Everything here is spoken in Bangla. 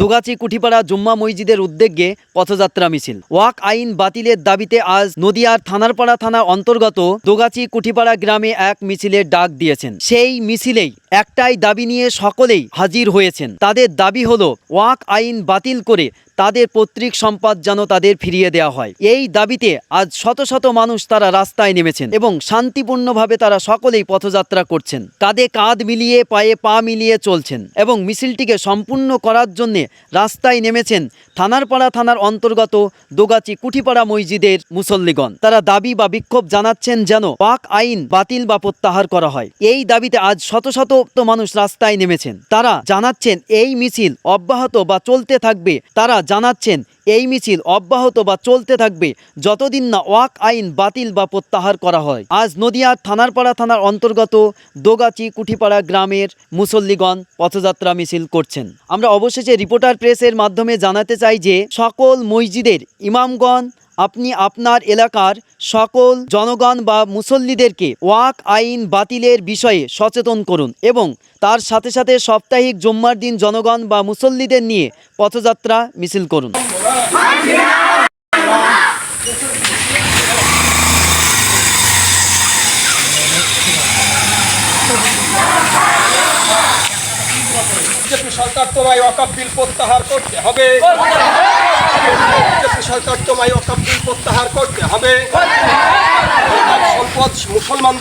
দুগাছি কুঠিপাড়া জুম্মা মসজিদের উদ্যোগে পথযাত্রা মিছিল। ওয়াক আইন বাতিলের দাবিতে আজ নদিয়ার থানারপাড়া থানা অন্তর্গত দুগাছি কুঠিপাড়া গ্রামে এক মিছিলের ডাক দিয়েছেন। সেই মিছিলেই একটাই দাবি নিয়ে সকলেই হাজির হয়েছেন। তাদের দাবি হলো, ওয়াক আইন বাতিল করে তাদের পৈতৃক সম্পদ যেন তাদের ফিরিয়ে দেওয়া হয়। এই দাবিতে আজ শত শত মানুষ তারা রাস্তায় নেমেছেন এবং শান্তিপূর্ণভাবে তারা সকলেই পথযাত্রা করছেন। কাঁধে কাঁধ মিলিয়ে, পায়ে পা মিলিয়ে চলছেন এবং মিছিলটিকে সম্পূর্ণ করার জন্য রাস্তায় নেমেছেন থানারপাড়া থানার অন্তর্গত দোগাচি কুঠিপাড়া মসজিদের মুসল্লিগণ। তারা দাবি বা বিক্ষোভ জানাচ্ছেন যেন পাক আইন বাতিল বা প্রত্যাহার করা হয়। এই দাবিতে আজ শত শত মানুষ রাস্তায় নেমেছেন। তারা জানাচ্ছেন, এই মিছিল অব্যাহত বা চলতে থাকবে। তারা জানাচ্ছেন, এই মিছিল অব্যাহত বা চলতে থাকবে, যতদিন না ওয়াক আইন বাতিল বা প্রত্যাহার করা হয়। আজ নদিয়ার থানারপাড়া থানার অন্তর্গত দোগাচি কুঠিপাড়া গ্রামের মুসল্লিগণ পথযাত্রা মিছিল করছেন। আমরা অবশেষে রিপোর্টার প্রেসের মাধ্যমে জানাতে চাই যে, সকল মসজিদের ইমামগণ আপনি আপনার এলাকার সকল জনগণ বা মুসল্লিদেরকে ওয়াক আইন বাতিলের বিষয়ে সচেতন করুন এবং তার সাথে সাথে সাপ্তাহিক জুম্মার দিন জনগণ বা মুসল্লিদের নিয়ে পথযাত্রা মিছিল করুন। সরকার তোমায় অকাপ বিল প্রত্যাহার করতে হবে। সরকার তোমায় অকাপ বিল প্রত্যাহার করতে হবে। সম্পদ মুসলমানদের